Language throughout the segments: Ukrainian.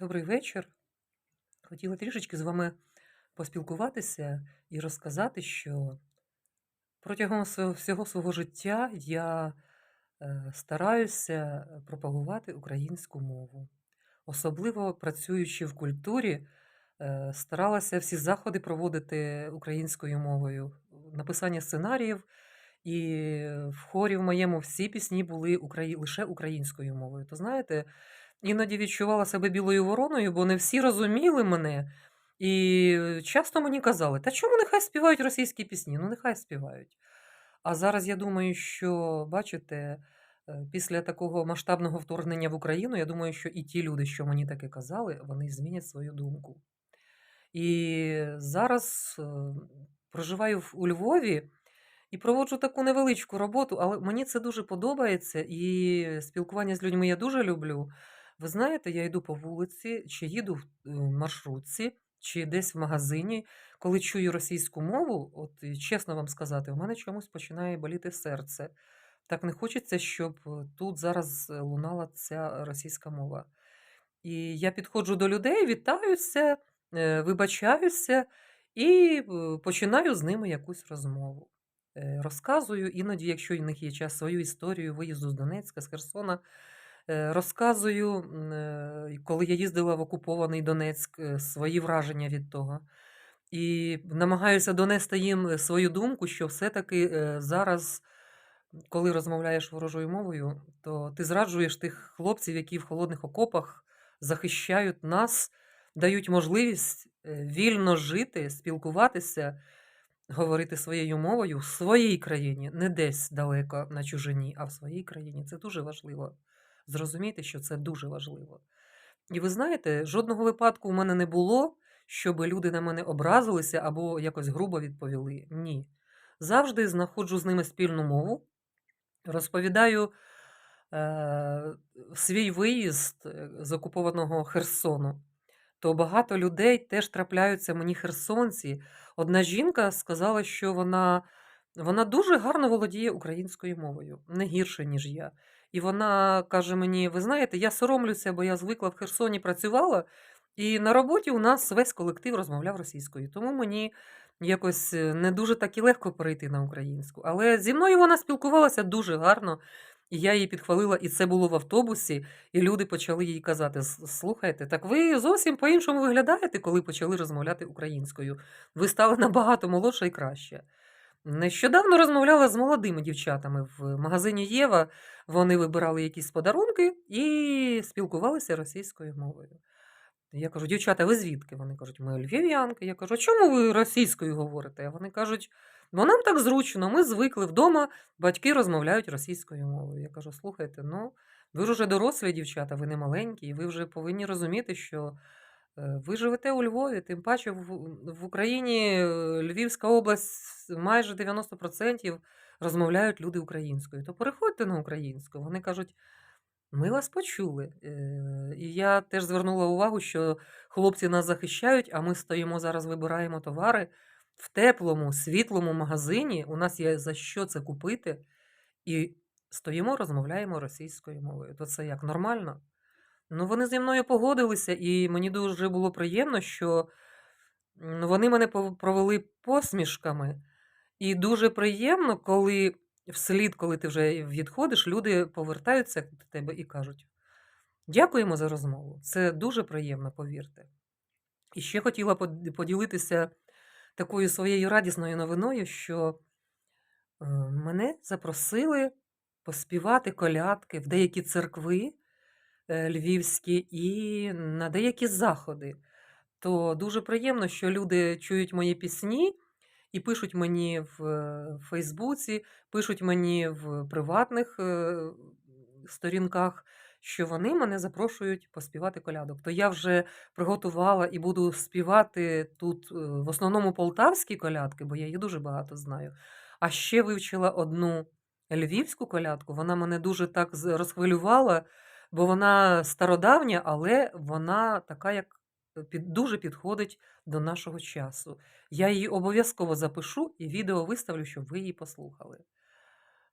Добрий вечір. Хотіла трішечки з вами поспілкуватися і розказати, що протягом всього свого життя я е, стараюся пропагувати українську мову. Особливо працюючи в культурі, е, старалася всі заходи проводити українською мовою, написання сценаріїв, і в хорі в моєму всі пісні були украї... лише українською мовою. То знаєте, іноді відчувала себе білою вороною, бо не всі розуміли мене. І часто мені казали, та чому нехай співають російські пісні? Ну, нехай співають. А зараз я думаю, що, бачите, е, після такого масштабного вторгнення в Україну, я думаю, що і ті люди, що мені таке казали, вони змінять свою думку. І зараз е, проживаю у Львові і проводжу таку невеличку роботу, але мені це дуже подобається, і спілкування з людьми я дуже люблю. Ви знаєте, я йду по вулиці, чи їду в е, маршрутці, чи десь в магазині, коли чую російську мову, от чесно вам сказати, у мене чомусь починає боліти серце. Так не хочеться, щоб е, тут зараз е, лунала ця російська мова. І я підходжу до людей, вітаюся, е, вибачаюся і е, починаю з ними якусь розмову. Е, Розказую іноді, якщо в них є час, свою історію виїзду з Донецька, з Херсона. Е, Розказую, е, коли я їздила в окупований Донецьк, е, свої враження від того. І намагаюся донести їм свою думку, що все-таки зараз, коли розмовляєш ворожою мовою, то ти зраджуєш тих хлопців, які в холодних окопах захищають нас, дають можливість вільно жити, спілкуватися, говорити своєю мовою в своїй країні, не десь далеко на чужині, а в своїй країні. Це дуже важливо. Зрозумійте, що це дуже важливо. І ви знаєте, жодного випадку у мене не було, щоб люди на мене образилися або якось грубо відповіли. Ні. Завжди знаходжу з ними спільну мову, розповідаю е, свій виїзд е, з окупованого Херсону. То багато людей теж трапляються мені херсонці. Одна жінка сказала, що вона, вона дуже гарно володіє українською мовою, не гірше, ніж я. І вона каже мені: ви знаєте, я соромлюся, бо я звикла в Херсоні працювала, і на роботі у нас весь колектив розмовляв російською. Тому мені якось е, не дуже так і легко перейти на українську. Але зі мною вона спілкувалася дуже гарно. І я її підхвалила, і це було в автобусі, і люди почали їй казати: слухайте, так ви зовсім по-іншому виглядаєте, коли почали розмовляти українською. Ви стали набагато молодша і краще. Нещодавно розмовляла з молодими дівчатами в магазині Єва. Вони вибирали якісь подарунки і спілкувалися російською мовою. Я кажу, дівчата, ви звідки? Вони кажуть, ми львів'янки. Я кажу, чому ви російською говорите? А вони кажуть, бо нам так зручно, ми звикли вдома, батьки розмовляють російською мовою. Я кажу, слухайте, ну ви ж уже дорослі дівчата, ви не маленькі, і ви вже повинні розуміти, що ви живете у Львові, тим паче в, Україні е, Львівська область майже 90% розмовляють люди українською. То переходьте на українську. Вони кажуть, ми вас почули. І я теж звернула увагу, що хлопці нас захищають, а ми стоїмо зараз, вибираємо товари в теплому, світлому магазині. У нас є за що це купити, і стоїмо, розмовляємо російською мовою. То це як нормально? Ну, вони зі мною погодилися, і мені дуже було приємно, що вони мене провели посмішками. І дуже приємно, коли вслід, коли ти вже відходиш, люди повертаються до тебе і кажуть: Дякуємо за розмову. Це дуже приємно, повірте. І ще хотіла поділитися такою своєю радісною новиною, що е, мене запросили поспівати колядки в деякі церкви львівські і на деякі заходи. То дуже приємно, що люди чують мої пісні і пишуть мені в е, Фейсбуці, пишуть мені в приватних е, сторінках, що вони мене запрошують поспівати колядок. То я вже приготувала і буду співати тут е, в основному полтавські колядки, бо я їх дуже багато знаю. А ще вивчила одну львівську колядку. Вона мене дуже так розхвилювала, бо вона стародавня, але вона така, як е, під, дуже підходить до нашого часу. Я її обов'язково запишу і відео виставлю, щоб ви її послухали.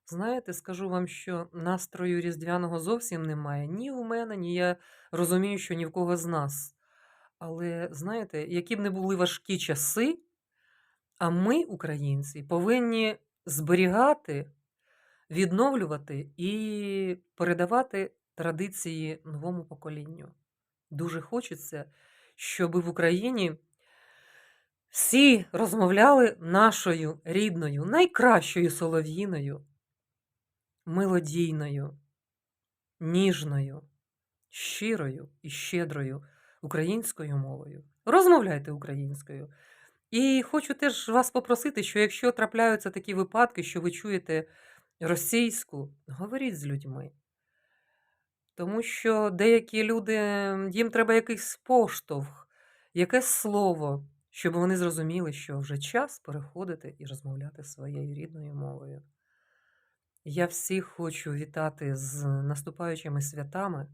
Знаєте, скажу вам, що настрою різдвяного зовсім немає ні в мене, ні я розумію, що ні в кого з нас. Але знаєте, які б не були важкі часи, а ми, українці, повинні зберігати, відновлювати і передавати традиції новому поколінню. Дуже хочеться, щоб в Україні всі розмовляли нашою рідною, найкращою солов'їною, мелодійною, ніжною, щирою і щедрою українською мовою. Розмовляйте українською. І хочу теж вас попросити, що якщо трапляються такі випадки, що ви чуєте російську, говоріть з людьми. Тому що деякі люди, їм треба якийсь поштовх, якесь слово, щоб вони зрозуміли, що вже час переходити і розмовляти своєю рідною мовою. Я всіх хочу вітати з наступаючими святами.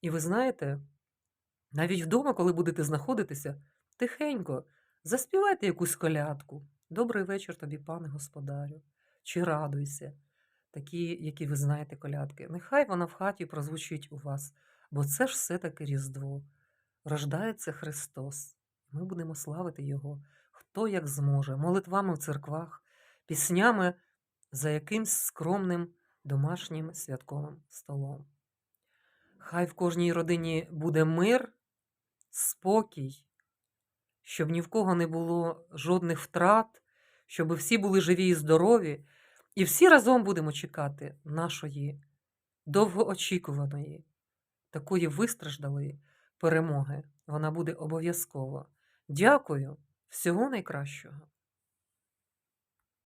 І ви знаєте, навіть вдома, коли будете знаходитися, тихенько заспівайте якусь колядку. Добрий вечір тобі, пане господарю, чи радуйся, такі, які ви знаєте колядки. Нехай вона в хаті прозвучить у вас, бо це ж все-таки Різдво. Рождається Христос. Ми будемо славити Його, хто як зможе, молитвами в церквах, піснями за якимсь скромним домашнім святковим столом. Хай в кожній родині буде мир, спокій, щоб ні в кого не було жодних втрат, щоб всі були живі і здорові, і всі разом будемо чекати нашої довгоочікуваної, такої вистраждалої перемоги. Вона буде обов'язково. Дякую, всього найкращого.